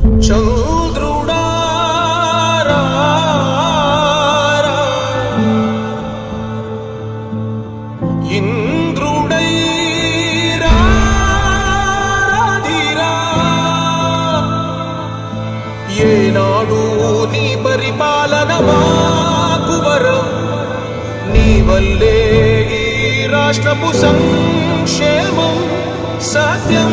చంద్రుడా ఇంద్రుడై ఏనాడు నీ పరిపాలన మాకు వరం నీ వల్లే ఈ రాష్ట్రపు సంక్షేమం సత్యం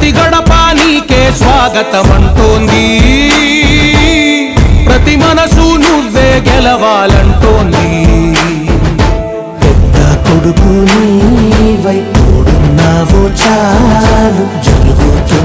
ప్రతి గడప నీకే స్వాగతం అంటోంది ప్రతి మనసు నువ్వే గెలవాలంటోంది. పెద్ద కొడుకు నీ